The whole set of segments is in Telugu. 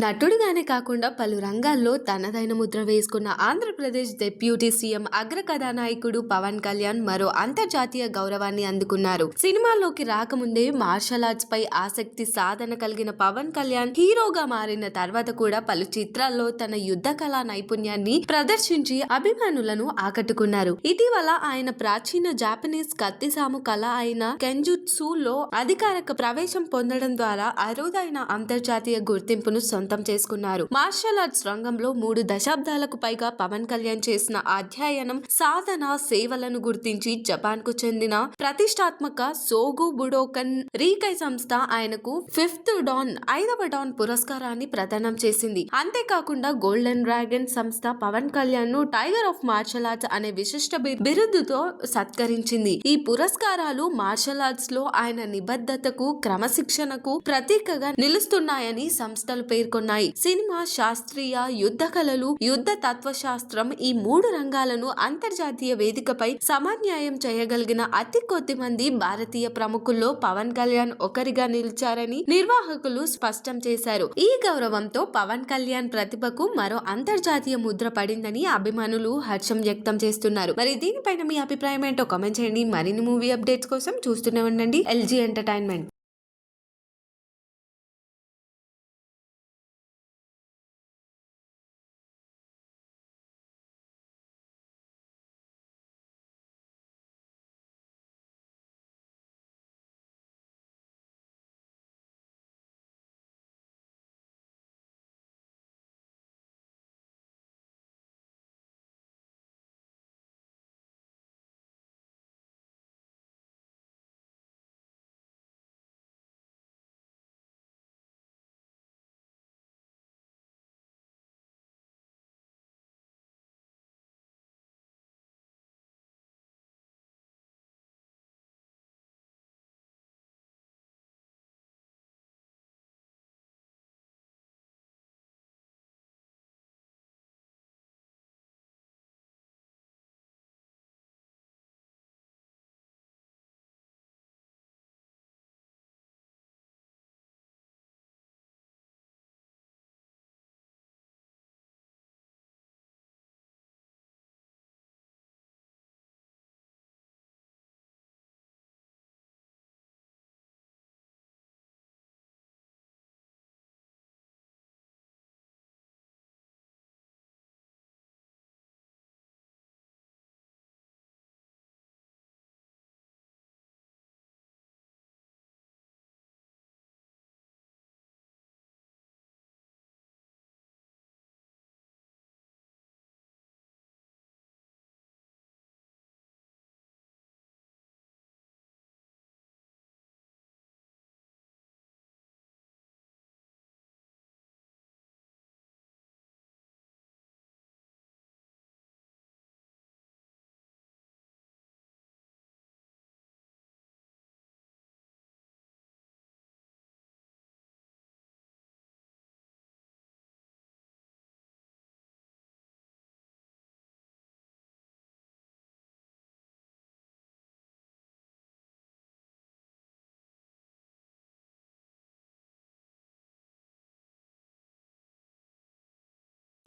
నటుడుగానే కాకుండా పలు రంగాల్లో తనదైన ముద్ర వేసుకున్న ఆంధ్రప్రదేశ్ డిప్యూటీ సీఎం అగ్ర కథానాయకుడు పవన్ కళ్యాణ్ మరో అంతర్జాతీయ గౌరవాన్ని అందుకున్నారు. సినిమాల్లోకి రాకముందే మార్షల్ ఆర్ట్స్ పై ఆసక్తి సాధన కలిగిన పవన్ కళ్యాణ్ హీరోగా మారిన తర్వాత కూడా పలు చిత్రాల్లో తన యుద్ధ కళా నైపుణ్యాన్ని ప్రదర్శించి అభిమానులను ఆకట్టుకున్నారు. ఇటీవల ఆయన ప్రాచీన జాపనీస్ కత్తిసాము కళ అయిన కెంజుట్సు లో అధికారిక ప్రవేశం పొందడం ద్వారా అరుదైన అంతర్జాతీయ గుర్తింపును సొంత చేసుకున్నారు. మార్షల్ ఆర్ట్స్ రంగంలో మూడు దశాబ్దాలకు పైగా పవన్ కళ్యాణ్ చేసిన అధ్యయనం సాధన సేవలను గుర్తించి జపాన్కు చెందిన ప్రతిష్టాత్మక సోగు బుడోకన్ రీకై సంస్థ ఆయనకు ఫిఫ్త్ డాన్ ఐదవ డాన్ పురస్కారాన్ని ప్రదానం చేసింది. అంతేకాకుండా గోల్డెన్ డ్రాగన్ సంస్థ పవన్ కళ్యాణ్ను టైగర్ ఆఫ్ మార్షల్ ఆర్ట్స్ అనే విశిష్ట బిరుదుతో సత్కరించింది. ఈ పురస్కారాలు మార్షల్ ఆర్ట్స్లో ఆయన నిబద్ధతకు క్రమశిక్షణకు ప్రతీకగా నిలుస్తున్నాయని సంస్థలు పేర్కొన్నాయి. సినిమా శాస్త్రీయ యుద్ధ కళలు యుద్ధ తత్వశాస్త్రం ఈ మూడు రంగాలను అంతర్జాతీయ వేదికపై సమన్యాయం చేయగలిగిన అతి కొద్ది మంది భారతీయ ప్రముఖుల్లో పవన్ కళ్యాణ్ ఒకరిగా నిలిచారని నిర్వాహకులు స్పష్టం చేశారు. ఈ గౌరవంతో పవన్ కళ్యాణ్ ప్రతిభకు మరో అంతర్జాతీయ ముద్ర పడిందని అభిమానులు హర్షం వ్యక్తం చేస్తున్నారు. మరి దీనిపైన మీ అభిప్రాయం ఏంటో కామెంట్ చేయండి. మరిన్ని మూవీ అప్డేట్స్ కోసం చూస్తూనే ఉండండి. LG entertainment.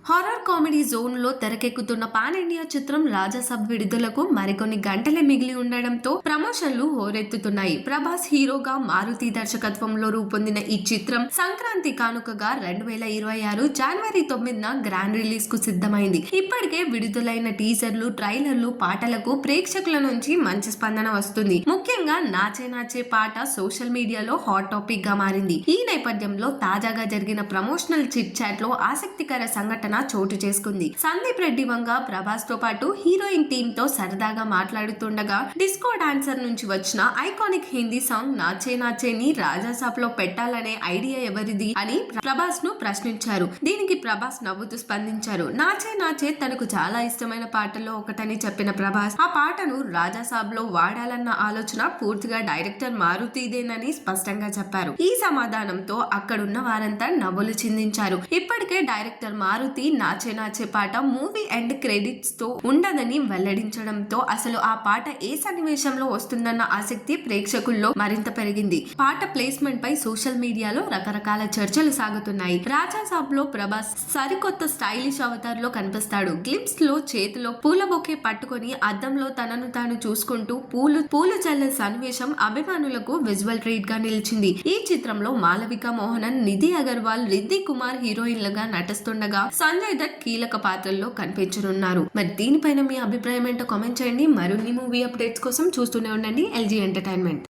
హారర్ కామెడీ జోన్లో తెరకెక్కుతున్న పాన్ ఇండియా చిత్రం రాజాసబ్ విడుదలకు మరికొన్ని గంటలే మిగిలి ఉండడంతో ప్రమోషన్లు హోరెత్తుతున్నాయి. ప్రభాస్ హీరోగా మారుతి దర్శకత్వంలో రూపొందిన ఈ చిత్రం సంక్రాంతి కానుకగా రెండు వేల ఇరవై ఆరు జనవరి తొమ్మిదిన గ్రాండ్ రిలీజ్కు సిద్ధమైంది. ఇప్పటికే విడుదలైన టీజర్లు ట్రైలర్లు పాటలకు ప్రేక్షకుల నుంచి మంచి స్పందన వస్తుంది. ముఖ్యంగా నాచే నాచే పాట సోషల్ మీడియాలో హాట్ టాపిక్గా మారింది. ఈ నేపథ్యంలో తాజాగా జరిగిన ప్రమోషనల్ చిట్ చాట్లో ఆసక్తికర సంఘటన చోటు చేసుకుంది. సందీప్ రెడ్డి వంగ ప్రభాస్తో పాటు హీరోయిన్ టీమ్తో సరదాగా మాట్లాడుతుండగా డిస్కో డాన్సర్ నుంచి వచ్చిన ఐకానిక్ హిందీ సాంగ్ నాచే నాచే ని రాజాసాబ్లో పెట్టాలనే ఐడియా ఎవరిది అని ప్రభాస్ను ప్రశ్నించారు. దీనికి ప్రభాస్ నవ్వుతూ స్పందించారు. నాచే నాచే తనకు చాలా ఇష్టమైన పాటల్లో ఒకటని చెప్పిన ప్రభాస్ ఆ పాటను రాజాసాబ్లో వాడాలన్న ఆలోచన పూర్తిగా డైరెక్టర్ మారుతీదేనని స్పష్టంగా చెప్పారు. ఈ సమాధానంతో అక్కడున్న వారంతా నవ్వులు చిందించారు. ఇప్పటికే డైరెక్టర్ మారుతి మూర్తి నాచే నాచే పాట మూవీ ఎండ్ క్రెడిట్స్తో ఉండదని వెల్లడించడంతో అసలు ఆ పాట ఏ సన్నివేశంలో వస్తుందన్న ఆసక్తి ప్రేక్షకుల్లో మరింత పెరిగింది. పాట ప్లేస్మెంట్ పై సోషల్ మీడియాలో రకరకాల చర్చలు సాగుతున్నాయి. రాజా సాబ్లో ప్రభాస్ సరికొత్త స్టైలిష్ అవతార్లో కనిపిస్తాడు. గ్లిప్స్లో చేతిలో పూల బొకే పట్టుకొని అద్దంలో తనను తాను చూసుకుంటూ పూలు పూలు చల్లే సన్నివేశం అభిమానులకు విజువల్ ట్రీట్గా నిలిచింది. ఈ చిత్రంలో మాలవిక మోహనన్ నిధి అగర్వాల్ రిద్ది కుమార్ హీరోయిన్లుగా నటిస్తుండగా సంజయ్ దత్ కీలక పాత్రల్లో కనిపించనున్నారు. మరి దీనిపైన మీ అభిప్రాయం ఏంటో కామెంట్ చేయండి. మరిన్ని మూవీ అప్డేట్స్ కోసం చూస్తూనే ఉండండి. LG entertainment.